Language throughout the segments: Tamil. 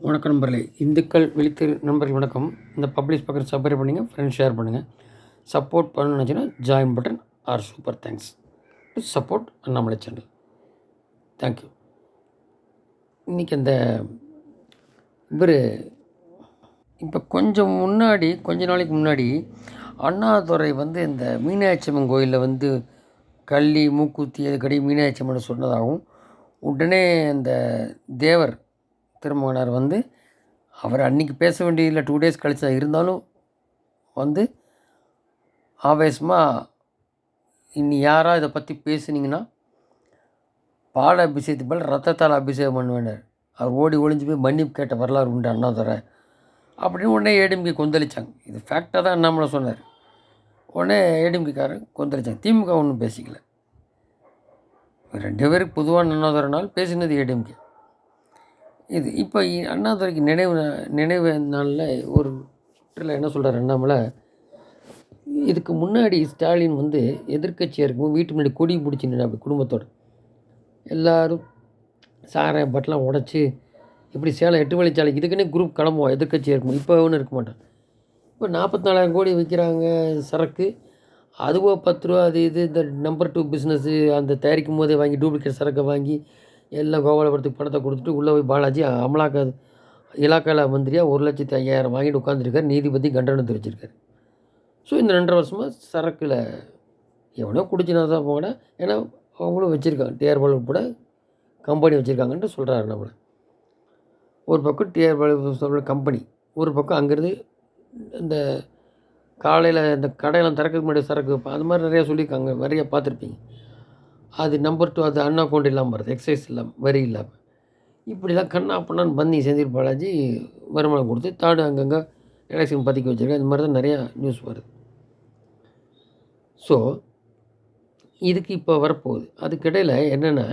வணக்கம் நண்பர்களே. இந்துக்கள் விழித்து நண்பர்கள் வணக்கம். இந்த பப்ளிஷ் பக்கம் சப்ஸ்கிரைப் பண்ணுங்கள் ஃப்ரெண்ட்ஸ் ஷேர் பண்ணுங்கள் சப்போர்ட் பண்ணணும்னு நினச்சின்னா join button or super thanks to support Annamalai channel thank you இன்றைக்கி அந்த இவர் இப்போ கொஞ்சம் முன்னாடி கொஞ்ச நாளைக்கு முன்னாடி அண்ணாதுரை வந்து இந்த மீனாட்சி அம்மன் கோயிலில் வந்து கள்ளி மூக்குத்தி அதுக்கடி மீனாட்சி அம்மன் சொன்னதாகவும் உடனே அந்த தேவர் திருமகனார் வந்து அவர் அன்றைக்கி பேச வேண்டியதில்லை டூ டேஸ் கழிச்சா இருந்தாலும் வந்து ஆவேசமாக இனி யாராக இதை பற்றி பேசுனீங்கன்னா பால அபிஷேகத்து மேலே ரத்தத்தால் அபிஷேகம் பண்ணுவேனர். அவர் ஓடி ஒளிஞ்சு போய் மன்னிப்பு கேட்ட வரலாறு உண்டு அண்ணாதுரை. அப்படின்னு உடனே ஏடிஎம்கே கொந்தளிச்சாங்க. இது ஃபேக்டாக தான் அண்ணாமலை சொன்னார். உடனே ஏடிஎம்கேக்காரன் கொந்தளிச்சாங்க. திமுக ஒன்றும் பேசிக்கல. ரெண்டு பேருக்கு பொதுவான அண்ணாதுரைனால் பேசினது ஏடிஎம்கே. இது இப்போ அண்ணாதுரைக்கு நினைவு நினைவு நாளில் ஒரு என்ன சொல்கிறார் அண்ணாமலை? இதுக்கு முன்னாடி ஸ்டாலின் வந்து எதிர்க்கட்சியாக இருக்கும் வீட்டு முன்னாடி கொடி பிடிச்சி நின்று அப்படி குடும்பத்தோடு. எல்லோரும் சாரை பட்டெலாம் உடச்சி இப்படி சேலம் எட்டு வழிச்சாலை இதுக்குன்னே குரூப் கிளம்புவோம் எதிர்க்கட்சியாக இருக்கும் இப்போ ஒன்றும் இருக்க மாட்டான். இப்போ நாற்பத்தி நாலாயிரம் கோடி விற்கிறாங்க சரக்கு. அதுவோ பத்து ரூபா அது இது இந்த நம்பர் டூ பிஸ்னஸ்ஸு அந்த தயாரிக்கும் போதே வாங்கி டூப்ளிகேட் சரக்கை வாங்கி எல்லாம் கோபாலபுரத்துக்கு பணத்தை கொடுத்துட்டு உள்ளே போய் பாலாஜி அமலாக்க இலாக்கால மந்திரியாக ஒரு லட்சத்தி ஐயாயிரம் வாங்கிட்டு உட்காந்துருக்கார் நீதிபதி கண்டனம் தெரிவிச்சிருக்காரு. ஸோ இந்த ரெண்டரை வருஷமாக சரக்கில் எவனோ குடிச்சினா தான் போகல ஏன்னா அவங்களும் வச்சுருக்காங்க. டிஆர்பால் கூட உட்பட கம்பெனி வச்சுருக்காங்கன்ட்டு சொல்கிறாரு நம்மளை. ஒரு பக்கம் டிஆர்பால் சொல்கிற கம்பெனி ஒரு பக்கம் அங்கேருந்து இந்த காலையில் இந்த கடையெல்லாம் திறக்கிறதுக்கு முன்னாடி சரக்கு அது மாதிரி நிறையா சொல்லியிருக்காங்க. நிறைய பார்த்துருப்பீங்க. அது நம்பர் டூ அது அண்ணா கொண்டு இல்லாமல் வருது. எக்ஸைஸ் இல்லாமல் வரி இல்லாமல் இப்படிலாம் கண்ணா பண்ணான்னு பண்ணி செந்தில் பாலாஜி வருமானம் கொடுத்து தாடு அங்கங்கே எலெக்ஷன் பற்றிக்க வச்சுருக்கேன் இந்த மாதிரி தான் நிறையா நியூஸ் வருது. ஸோ இதுக்கு இப்போ வரப்போகுது. அதுக்கிடையில் என்னென்னா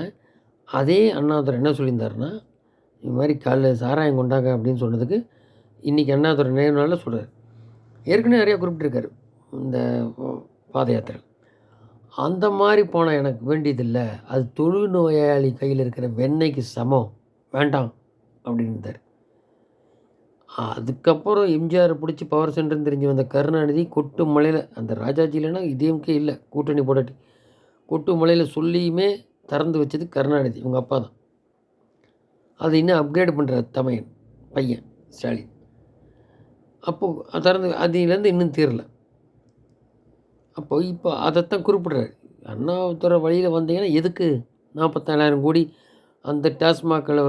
அதே அண்ணாதுரை என்ன சொல்லியிருந்தாருன்னா இது மாதிரி காலைல சாராயம் கொண்டாங்க அப்படின்னு சொன்னதுக்கு இன்றைக்கி அண்ணாதுரை நினைவு நாளில் சொல்கிறார் ஏற்கனவே நிறையா குறிப்பிட்டிருக்காரு. இந்த பாத யாத்திரை அந்த மாதிரி போனால் எனக்கு வேண்டியதில்லை. அது தொழுநோயாளி கையில் இருக்கிற வெண்ணெய்க்கு சமம். வேண்டாம். அப்படின்னு இருந்தார். அதுக்கப்புறம் எம்ஜிஆர் பிடிச்சி பவர் சென்டர்னு தெரிஞ்சு வந்த கருணாநிதி கொட்டு மலையில் அந்த ராஜாஜிலனா இதேமுக்கே இல்லை கூட்டணி போடாட்டி. கொட்டு மலையில் சொல்லியுமே திறந்து வச்சது கருணாநிதி. இவங்க அப்பா தான். அதை இன்னும் அப்கிரேட் பண்ணுற தமையன் பையன் ஸ்டாலின். அப்போது திறந்து அதுலேருந்து இன்னும் தீரலை. அப்போ இப்போ அதைத்தான் குறிப்பிட்றாரு. அண்ணாதுரை வழியில் வந்தீங்கன்னா எதுக்கு நாற்பத்தாலாயிரம் கோடி அந்த டாஸ்மாகில்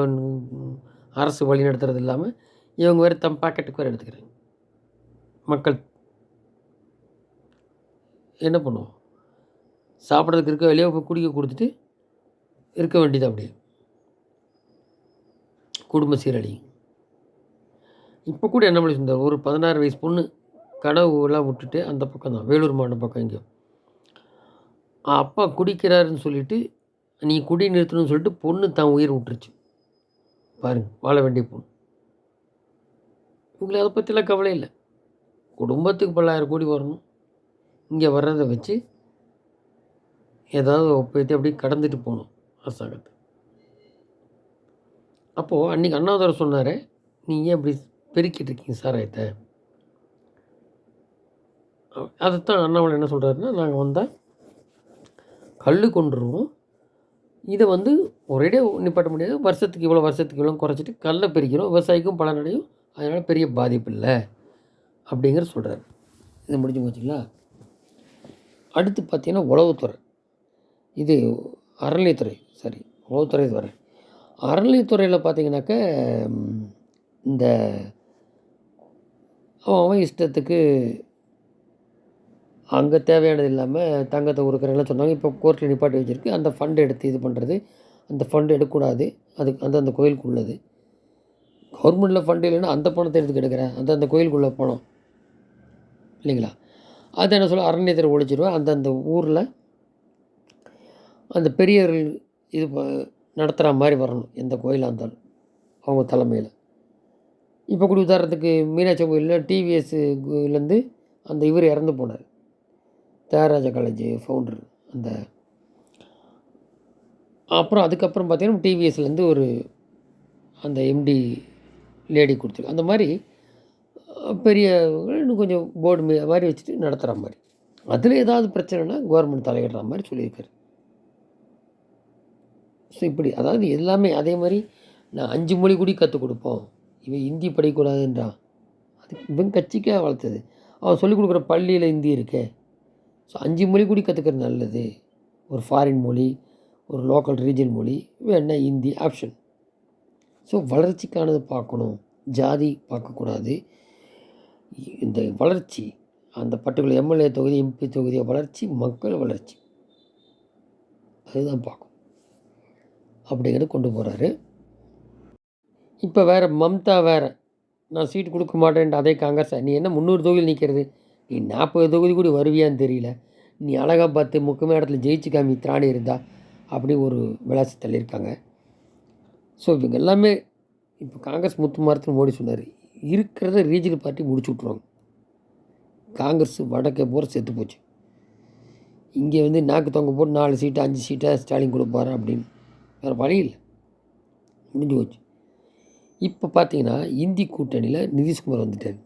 அரசு வழி நடத்துறது இல்லாமல் இவங்க வேறு தம் பாக்கெட்டுக்கு வேறு எடுத்துக்கிறாங்க. மக்கள் என்ன பண்ணுவோம்? சாப்பிட்றதுக்கு இருக்க வெளியே போய் குடிக்க கொடுத்துட்டு இருக்க வேண்டியது அப்படியே. குடும்ப சீரழி இப்போ கூட என்ன பண்ணி சொன்னார் ஒரு பதினாறு வயசு பொண்ணு கனவுலாம் விட்டுட்டு அந்த பக்கம் தான். வேலூர் மாவட்டம் பக்கம் எங்கேயோ. அப்பா குடிக்கிறாருன்னு சொல்லிட்டு நீ குடி நிறுத்தணும்னு சொல்லிட்டு பொண்ணு தான் உயிர் விட்டுருச்சு. பாருங்க வாழ வேண்டிய பொண்ணு. உங்களை அதை பற்றிலாம் கவலை இல்லை. குடும்பத்துக்கு பல்லாயிரம் கோடி வரணும். இங்கே வர்றதை வச்சு ஏதாவது ஒப்பேற்றி அப்படியே கடந்துட்டு போகணும் அரசாங்கத்தை அப்போது அன்றைக்கி அண்ணாதுரை சொன்னார் நீ ஏன் இப்படி பெருக்கிட்டு இருக்கீங்க சாராயத்தை? அதைத்தான் அண்ணாமலை என்ன சொல்கிறாருன்னா நாங்கள் வந்தால் கல் கொண்டுருவோம் இதை வந்து ஒரேடியாக நிப்பாட்ட முடியாது. வருஷத்துக்கு இவ்வளோ வருஷத்துக்கு இவ்வளோ குறைச்சிட்டு கல்லை பிரிக்கிறோம். விவசாயிக்கும் பலனடையும் அதனால் பெரிய பாதிப்பு இல்லை அப்படிங்கிற சொல்கிறாரு இது முடிஞ்சு போச்சுங்களா? அடுத்து பார்த்தீங்கன்னா உளவுத்துறை. இது அறநிலைத்துறை சரி உளவுத்துறை இது வரேன் அறநிலைத்துறையில் பார்த்தீங்கன்னாக்க இந்த அவன் அவன் இஷ்டத்துக்கு அங்கே தேவையானது இல்லாமல் தங்கத்தை உருக்கிறேன்லாம் சொன்னாங்க. இப்போ கோர்ட்டில் நிப்பாட்டி வச்சுருக்கு. அந்த ஃபண்டை எடுத்து இது பண்ணுறது அந்த ஃபண்டு எடுக்கக்கூடாது. அதுக்கு அந்த அந்த கோயிலுக்கு உள்ளது கவர்மெண்ட்டில் ஃபண்டு இல்லைன்னா அந்த பணத்தை எடுத்து எடுக்கிறேன் அந்த அந்த கோயிலுக்குள்ளே பணம். இல்லைங்களா? அது என்ன சொல்ல அரண்யத்தில் ஒழிச்சிருவேன் அந்தந்த ஊரில் அந்த பெரியவர்கள் இது நடத்துகிற மாதிரி வரணும். எந்த கோயிலாக இருந்தாலும். அவங்க தலைமையில். இப்போ கூட உதாரணத்துக்கு மீனாட்சி கோயிலில் டிவிஎஸ்லேருந்து அந்த இவர் இறந்து போனார். தியாகராஜ காலேஜ் ஃபவுண்டர் அந்த. அப்புறம் அதுக்கப்புறம் பார்த்தீங்கன்னா டிவிஎஸ்லேருந்து ஒரு அந்த எம்டி லேடி கொடுத்துருக்கு அந்த மாதிரி பெரிய இன்னும் கொஞ்சம் போர்டு மாதிரி வச்சுட்டு நடத்துகிற மாதிரி. அதில் ஏதாவது பிரச்சனைனா கவர்மெண்ட் தலையிடுற மாதிரி சொல்லியிருக்காரு. ஸோ இப்படி அதாவது எல்லாமே அதே மாதிரி நான் அஞ்சு மொழி கூடி கற்றுக் கொடுப்போம் இவன் ஹிந்தி படிக்கக்கூடாதுன்றான் அது இவன் கட்சிக்காக வளர்த்தது. அவன் சொல்லிக் கொடுக்குற பள்ளியில் ஹிந்தி இருக்கே ஸோ அஞ்சு மொழி கூடி கற்றுக்கிறது நல்லது. ஒரு ஃபாரின் மொழி ஒரு லோக்கல் ரீஜன் மொழி வேணா ஹிந்தி ஆப்ஷன் ஸோ வளர்ச்சிக்கானது பார்க்கணும். ஜாதி பார்க்கக்கூடாது. இந்த வளர்ச்சி அந்த பர்டிகுலர் எம்எல்ஏ தொகுதி எம்பி தொகுதியை வளர்ச்சி மக்கள் வளர்ச்சி. அதுதான் பார்க்கும் அப்படிங்கிறத கொண்டு போகிறாரு இப்போ வேறு மம்தா வேறு நான் சீட்டு கொடுக்க மாட்டேன்ட்டு அதே காங்கிரஸ் நீ என்ன முந்நூறு தொகுதியில் நிற்கிறது நீ நாற்பது தொகுதி கூட வருவியான்னு தெரியல. நீ அழகாக பார்த்து முக்கியமான இடத்துல ஜெயிச்சு காமி திராணி இருந்தா அப்படி ஒரு விளாசத்தில் இருக்காங்க. ஸோ இவங்க எல்லாமே இப்போ காங்கிரஸ் முத்து மரத்தில் மோடி சொன்னார். இருக்கிறத ரீஜனல் பார்ட்டி முடிச்சு விட்ருவாங்க காங்கிரஸ் வடக்கே பூரா செத்து போச்சு. இங்கே வந்து நாக்கு தொங்க போட்டு நாலு சீட்டு அஞ்சு சீட்டாக ஸ்டாலின் கொடுப்பாரு அப்படின்னு. வேறு வழி இல்லை. முடிஞ்சு போச்சு. இப்போ பார்த்தீங்கன்னா இந்தி கூட்டணியில் நிதிஷ்குமார் வந்துட்டார்.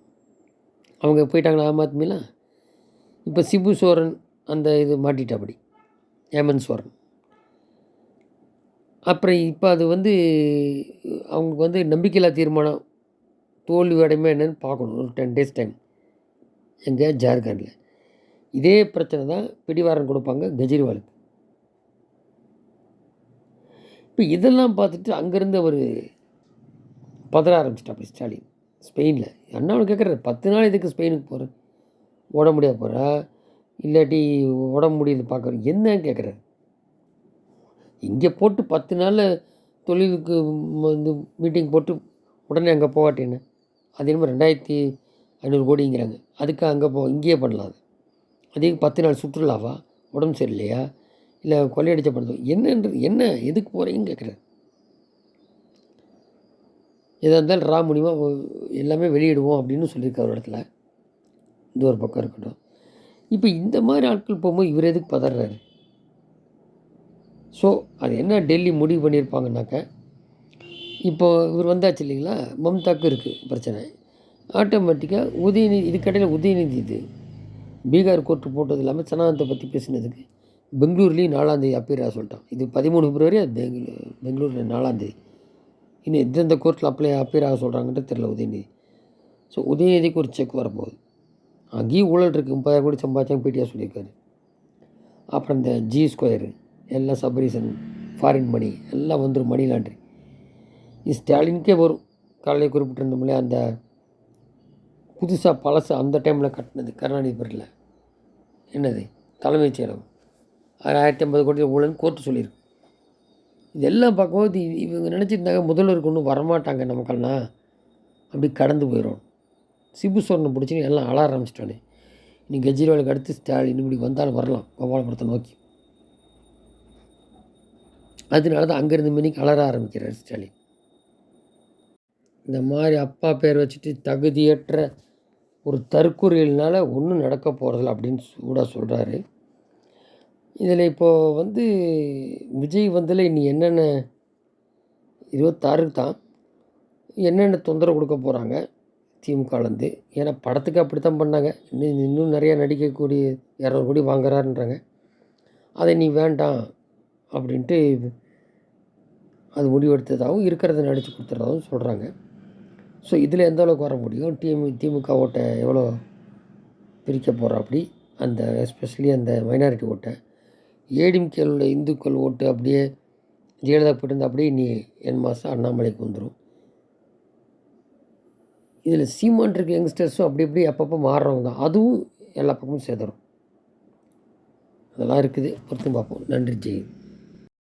அவங்க போயிட்டாங்களா ஆம் ஆத்மிலாம் இப்போ சிபு சோரன் அந்த இது மாட்டிட்டாப்படி ஹேமந்த் சோரன். அப்புறம் இப்போ அது வந்து அவங்களுக்கு வந்து நம்பிக்கையில்லா தீர்மானம் தோல்வி அடைமை என்னென்னு பார்க்கணும். ஒரு டென் டேஸ் டைம் எங்கே? ஜார்க்கண்டில். இதே பிரச்சனை தான் பிடிவாரன் கொடுப்பாங்க கெஜ்ரிவாலுக்கு. இப்போ இதெல்லாம் பார்த்துட்டு அங்கேருந்து அவர் பதற ஆரம்பிச்சிட்டாப்படி ஸ்டாலின். ஸ்பெயினில். அண்ணாவை கேட்குறாரு பத்து நாள் இதுக்கு ஸ்பெயினுக்கு போகிறேன் ஓட முடியாது போகிறா இல்லாட்டி உடம்பு முடியுது பார்க்குறோம் என்னன்னு கேட்குறாரு இங்கே போட்டு பத்து நாளில் தொழிலுக்கு வந்து மீட்டிங் போட்டு உடனே அங்கே போகாட்டேன்னு அது என்னமோ ரெண்டாயிரத்தி ஐநூறு கோடிங்கிறாங்க. அதுக்கு அங்கே போ இங்கேயே பண்ணலாம் அது. அதே பத்து நாள் சுற்றுலாவா? உடம்பு சரியில்லையா? இல்லை கொள்ளையடிச்ச படுத்தோம் என்னன்றது என்ன எதுக்கு போகிறீங்கன்னு கேட்குறாரு எதாக இருந்தாலும் ரா மூலிமா எல்லாமே வெளியிடுவோம் அப்படின்னு சொல்லியிருக்காரு ஒரு இடத்துல. இது ஒரு பக்கம் இருக்கட்டும். இப்போ இந்த மாதிரி ஆட்கள் போகும்போது இவர் எதுக்கு பதறாரு? ஸோ அது என்ன டெல்லி முடிவு பண்ணியிருப்பாங்கனாக்க இப்போ இவர் வந்தாச்சு இல்லைங்களா? மம்தாக்கு இருக்குது பிரச்சனை. ஆட்டோமேட்டிக்காக உதயநிதி இதுக்கடையில் உதயநிதி இது. பீகார் கோர்ட்டு போட்டது இல்லாமல் சனாந்தத்தை பற்றி பேசினதுக்கு பெங்களூர்லேயும் நாலாந்தேதி அப்பீராக சொல்லிட்டான். இது பதிமூணு பிப்ரவரி அது பெங்களூர் பெங்களூரில் நாலாந்தேதி இன்னும் எந்தெந்த கோர்ட்டில் அப்ளை ஆக சொல்கிறாங்கன்ட்டு தெரில உதயநிதி. ஸோ உதயநிதிக்கு ஒரு செக் வரப்போகுது. அங்கேயும் ஊழல் இருக்குது முப்பதாயிரம் கோடி சம்பாதிச்சாங்க பிடிஆர் சொல்லியிருக்காரு. அப்புறம் இந்த ஜி ஸ்கொயரு எல்லாம் சப்ரீசன் ஃபாரின் மணி எல்லாம் வந்துடும் மணி லாண்ட்ரி இது ஸ்டாலினுக்கே வரும். காலையில் குறிப்பிட்டிருந்தோம் அந்த புதுசாக பழசு அந்த டைமில் கட்டினது கருணாநிதி பேரில் என்னது? தலைமைச் செயலகம். அது ஆயிரத்தி ஐம்பது கோடி ஊழல்னு கோர்ட்டு சொல்லியிருக்கு. இதெல்லாம் பார்க்கும்போது இவங்க நினச்சிருந்தாங்க முதல்வருக்கு ஒன்றும் வரமாட்டாங்க நமக்கெல்லாம். அப்படி கடந்து போயிடும் சிபு சோரனை பிடிச்சி எல்லாம் அழ ஆரம்பிச்சிட்டானே. இனி கெஜ்ரிவாலுக்கு அடுத்து ஸ்டாலின் இப்படி வந்தாலும் வரலாம். கோபாலபுரத்தை நோக்கி. அதனால தான் அங்கேருந்து மினிக்கு அலற ஆரம்பிக்கிறார் ஸ்டாலின். இந்த மாதிரி அப்பா பேர் வச்சுட்டு தகுதியற்ற ஒரு தற்கொலையினால் ஒன்றும் நடக்க போகிறதில்ல அப்படின்னு சூடாக சொல்கிறாரு இதில் இப்போது வந்து விஜய் வந்ததில் இனி என்னென்ன இருபத்தாறுக்கு தான் என்னென்ன தொந்தரவு கொடுக்க போகிறாங்க திமுகலேருந்து? ஏன்னா படத்துக்கு அப்படி தான் பண்ணாங்க. இன்னும் இன்னும் நிறையா நடிக்கக்கூடிய இரநூறு கோடி வாங்குறாருன்றாங்க. அதை நீ வேண்டாம் அப்படின்ட்டு அது முடிவெடுத்ததாகவும் இருக்கிறத நடித்து கொடுத்துறதாகவும் சொல்கிறாங்க ஸோ இதில் எந்த அளவுக்கு வர முடியும்? டிமு திமுக ஓட்டை எவ்வளோ பிரிக்க போகிறா அப்படி? அந்த எஸ்பெஷலி அந்த மைனாரிட்டி ஓட்டை. ஏடிஎம்கேல உள்ள இந்துக்கள் ஓட்டு அப்படியே ஜெயலலிதா போயிட்டு அப்படியே நீ என் மாதம் அண்ணாமலைக்கு வந்துடும் இதில் சீமான் இருக்க யங்ஸ்டர்ஸும் அப்படி இப்படி அப்பப்போ மாறுறவங்க தான். அதுவும் எல்லா பக்கமும் சேதரும். அதெல்லாம் இருக்குது. பொறுத்து பார்ப்போம். நன்றி. ஜெய்